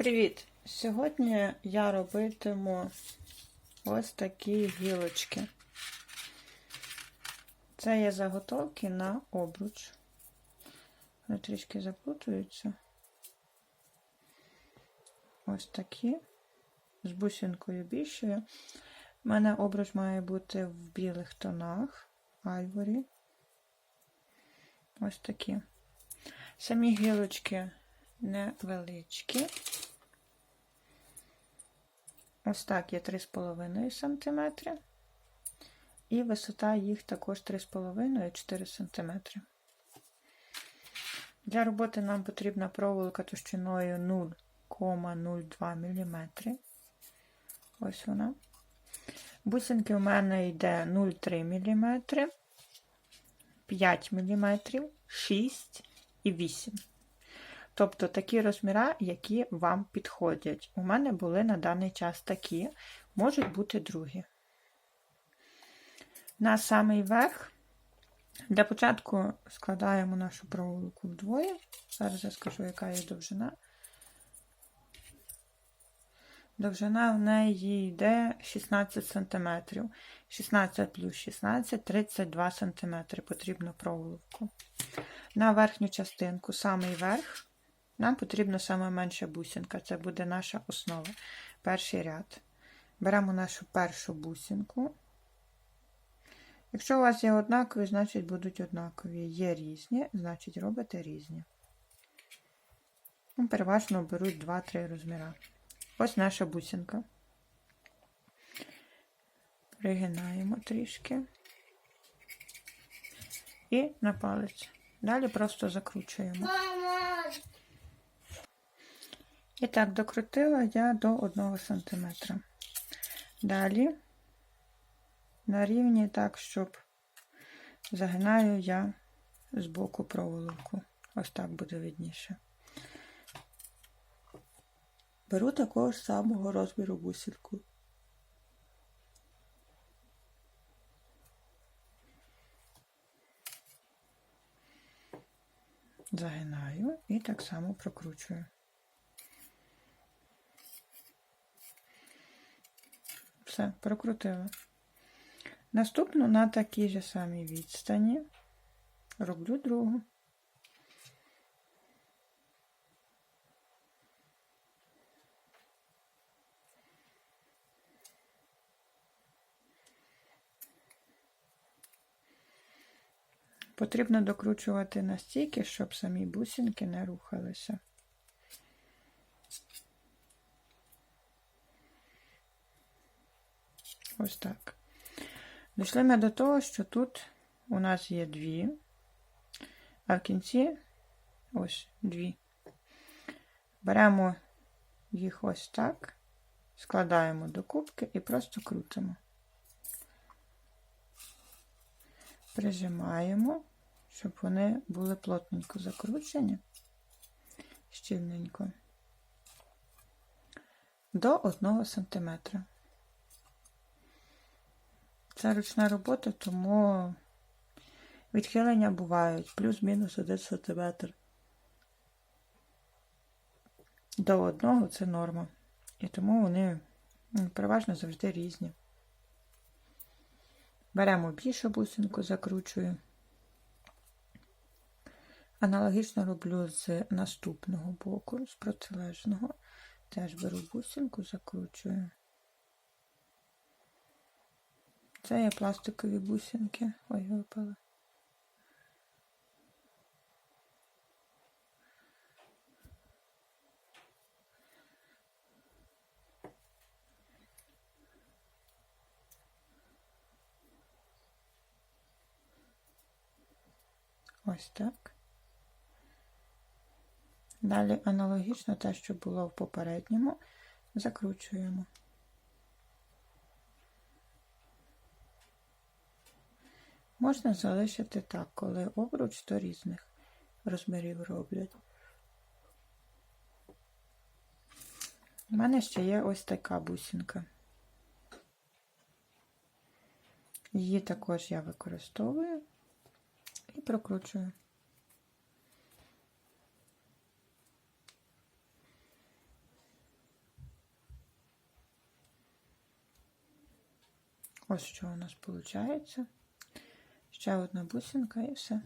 Привіт! Сьогодні я робитиму ось такі гілочки. Це є заготовки на обруч. Вони трішки заплутуються. Ось такі. З бусинкою більшою. У мене обруч має бути в білих тонах, айворі. Ось такі. Самі гілочки невеличкі. Ось так є 3,5 см. І висота їх також 3,5-4 см. Для роботи нам потрібна проволока товщиною 0,02 мм. Ось вона. Бусинки у мене йде 0,3 мм, 5 мм, 6 і 8 Тобто такі розміри, які вам підходять. У мене були на даний час такі, можуть бути другі. На самий верх для початку складаємо нашу проволоку вдвоє. Зараз я скажу, яка є довжина. Довжина в неї йде 16 см. 16 плюс 16 32 см потрібно проволоку. На верхню частинку, самий верх, нам потрібна саме менша бусинка. Це буде наша основа. Перший ряд. Беремо нашу першу бусинку. Якщо у вас є однакові, значить будуть однакові. Є різні, значить робите різні. Ну, переважно беруть 2-3 розміри. Ось наша бусинка. Пригинаємо трішки. І на палець. Далі просто закручуємо. І так, докрутила я до 1 см. Далі на рівні так, щоб загинаю я з боку проволоку. Ось так буде видніше. Беру такого ж самого розміру бусинку. Загинаю і так само прокручую. Все, прокрутила. Наступну на такій же самій відстані роблю другу. Потрібно докручувати настільки, щоб самі бусинки не рухалися. Ось так. Дійшли ми до того, що тут у нас є дві, а в кінці ось дві. Беремо їх ось так, складаємо до кубки і просто крутимо. Прижимаємо, щоб вони були плотненько закручені, щільненько, до 1 см. Це ручна робота, тому відхилення бувають плюс-мінус 1 см. До одного це норма. І тому вони переважно завжди різні. Беремо більшу бусинку, закручую. Аналогічно роблю з наступного боку, з протилежного. Теж беру бусинку, закручую. Це є пластикові бусинки. Ой, випали. Ось так. Далі аналогічно те, що було в попередньому, закручуємо. Можна залишити так, коли обруч, до різних розмірів роблять. У мене ще є ось така бусинка. Її також я використовую і прокручую. Ось що у нас виходить. Ще одна бусинка і все.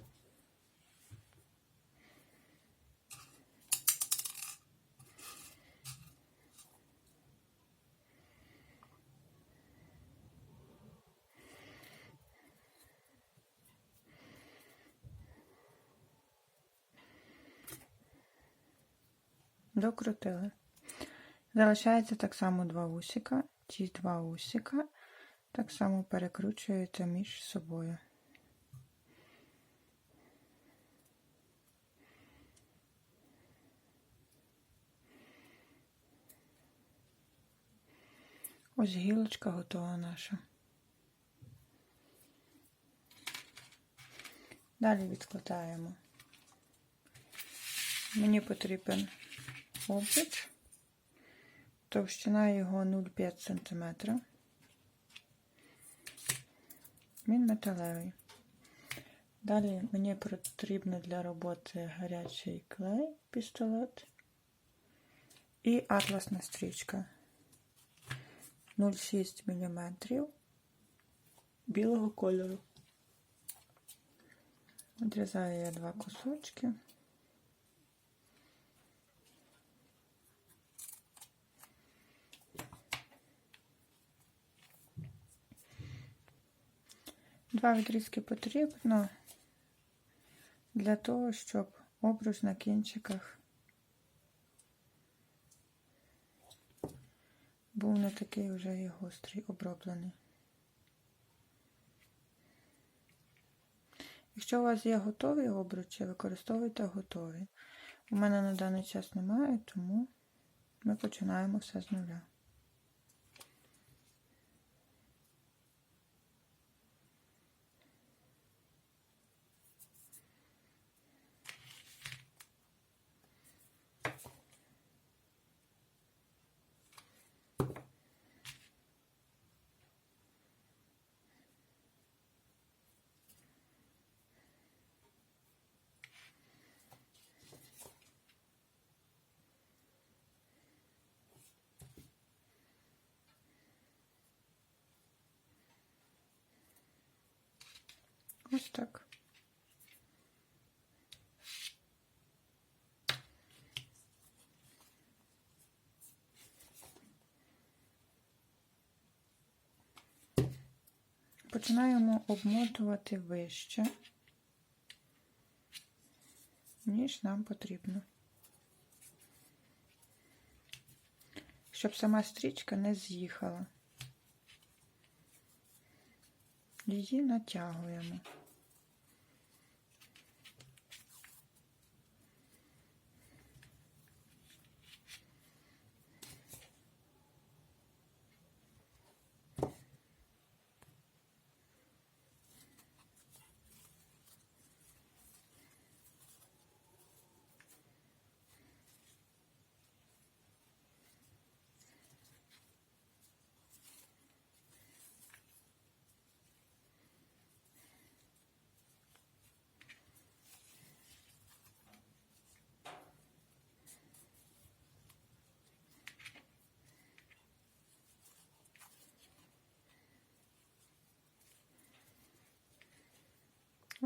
Докрутили. Залишається так само два усика. Ці два усика так само перекручуєте між собою. Ось гілочка готова наша. Далі відкладаємо. Мені потрібен обруч. Товщина його 0,5 см. Він металевий. Далі мені потрібно для роботи гарячий клей, пістолет і атласна стрічка 0,6 мм білого кольору. Відрізаю я два кусочки. Два відрізки потрібно для того, щоб обруч на кінчиках був не такий вже є гострий, оброблений. Якщо у вас є готові обручі, використовуйте готові. У мене на даний час немає, тому ми починаємо все з нуля. Ось так. Починаємо обмотувати вище, ніж нам потрібно. Щоб сама стрічка не з'їхала. Її натягуємо.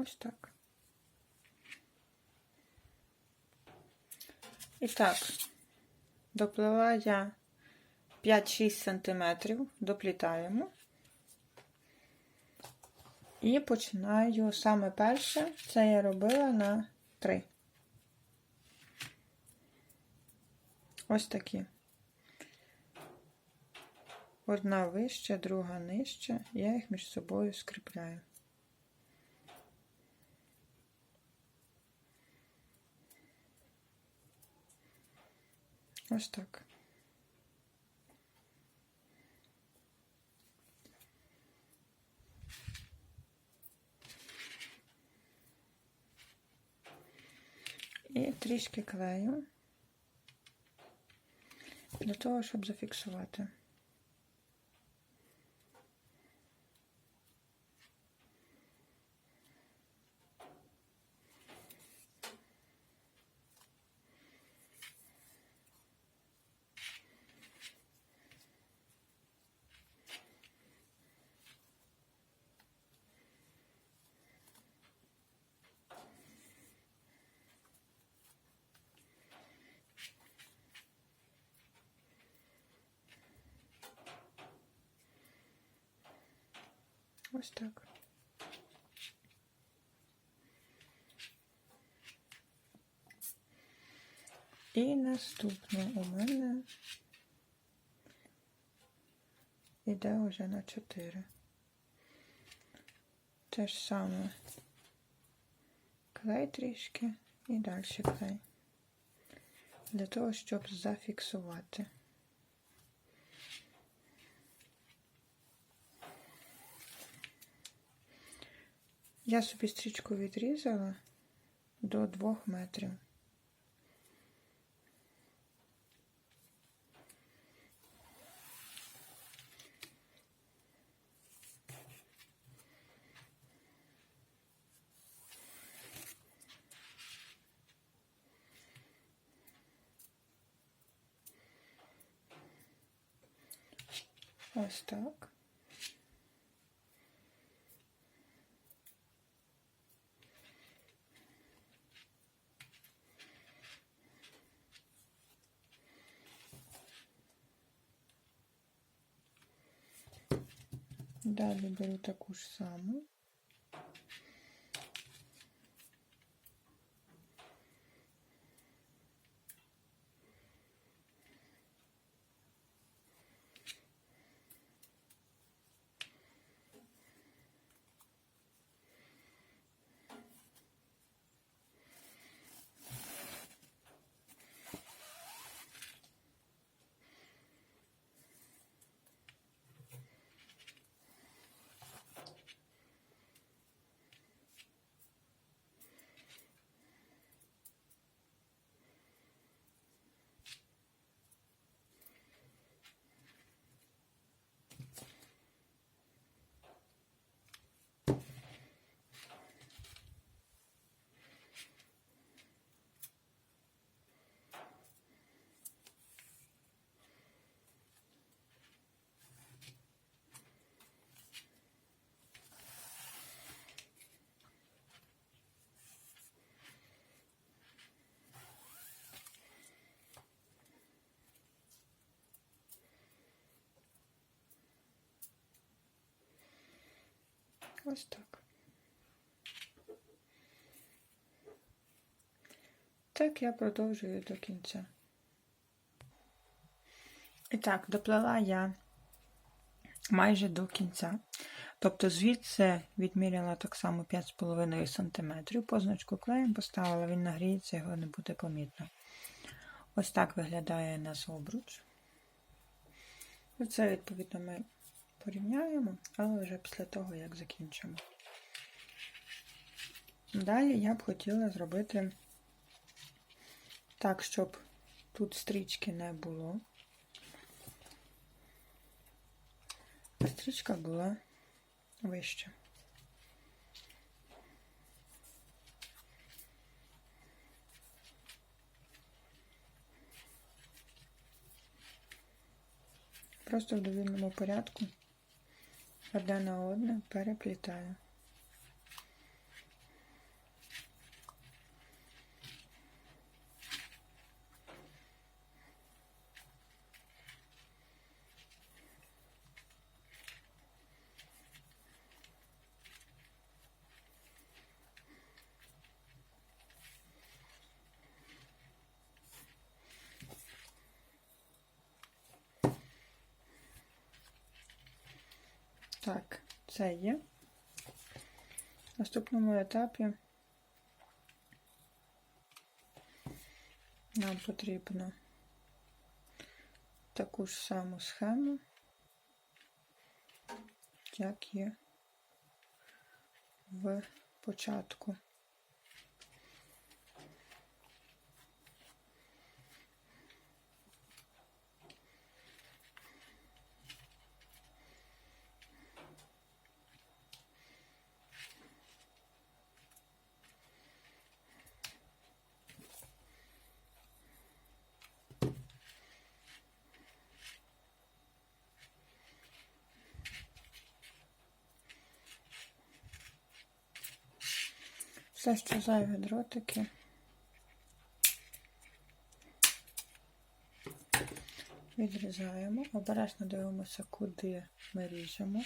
Ось так. І так, доплила я 5-6 см, доплітаємо. І починаю саме перше, це я робила на 3. Ось такі. Одна вища, друга нижча, я їх між собою скріпляю. Ось так. І трішки клею для того, щоб зафіксувати. Ось так. І наступне у мене іде вже на 4. Те ж саме клей трішки і далі клей. Для того, щоб зафіксувати. Я собі стрічку відрізала до 2 метрів. Ось так. Далі беру таку ж саму. Ось так. Так я продовжую до кінця. І так, доплела я майже до кінця. Тобто звідси відміряла так само 5,5 см. Позначку клеєм поставила, він нагріється, його не буде помітно. Ось так виглядає наш обруч. Це, відповідно, ми порівняємо, але вже після того, як закінчимо. Далі я б хотіла зробити так, щоб тут стрічки не було. А стрічка була вища. Просто в довільному порядку одне на одну переплітаю. Так, це є. В наступному етапі нам потрібно таку ж саму схему, як є в початку. Все ще зайві дротики. Відрізаємо, обережно дивимося, куди ми ріжемо.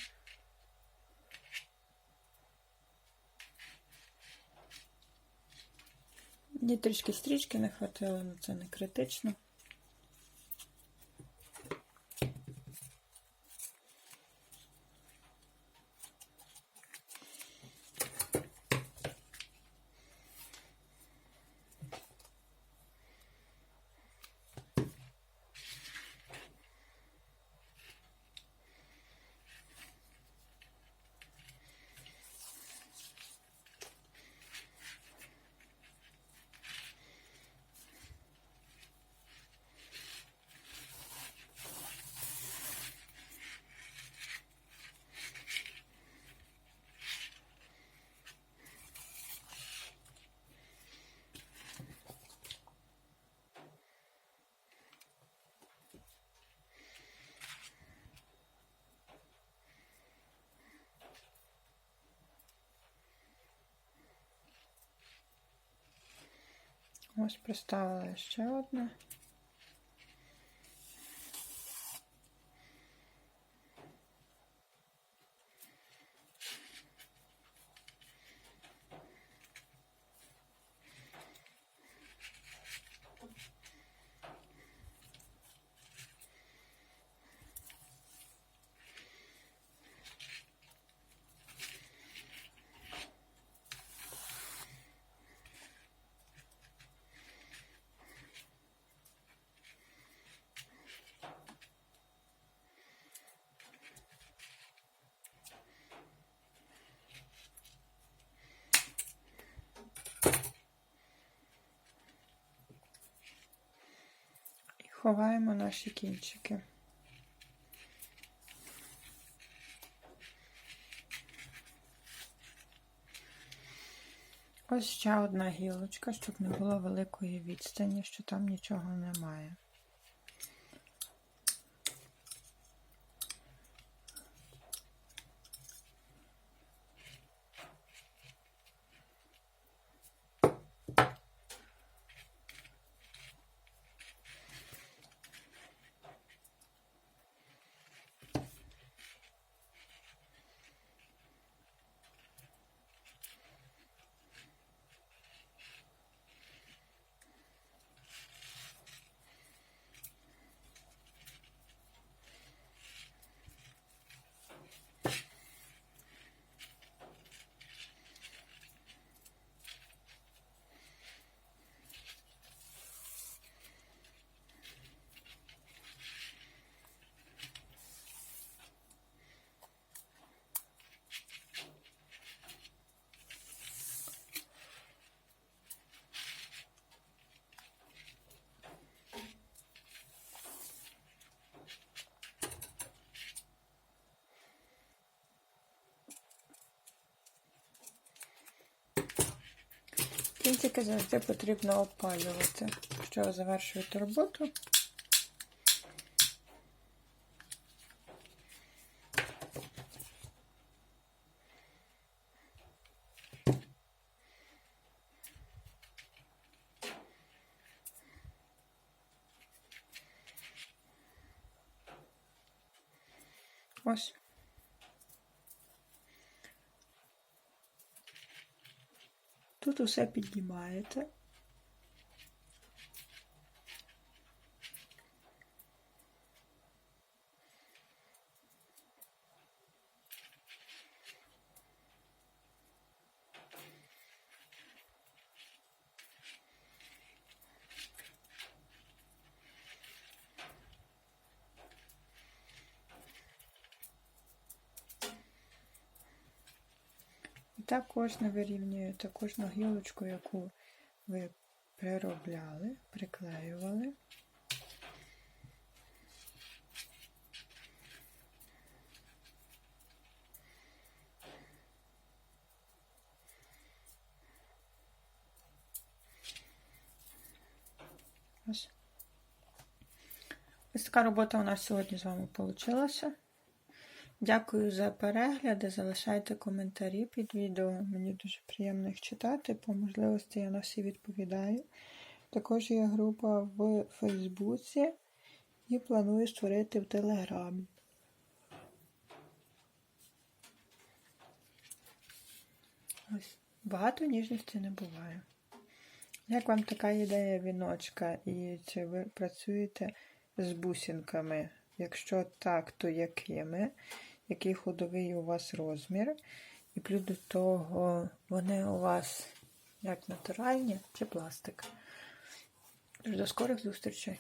Мені трішки стрічки не хватило, але це не критично. Ось приставила ще одне. Ховаємо наші кінчики. Ось ще одна гілочка, щоб не було великої відстані, що там нічого немає. Кінчики завжди потрібно опалювати. Якщо ви завершуєте роботу, ось. Тут усе піднімаєте. І так кожне вирівнюєте кожну гілочку, яку ви приробляли, приклеювали. Ось така робота у нас сьогодні з вами вийшла. Дякую за перегляди. Залишайте коментарі під відео. Мені дуже приємно їх читати. По можливості я на всі відповідаю. Також є група в Фейсбуці і планую створити в Телеграмі. Ось. Багато ніжності не буває. Як вам така ідея віночка? І чи ви працюєте з бусинками? Якщо так, то якими? Який ходовий у вас розмір? І плюс до того, вони у вас як натуральні чи пластик? До скорих зустрічей!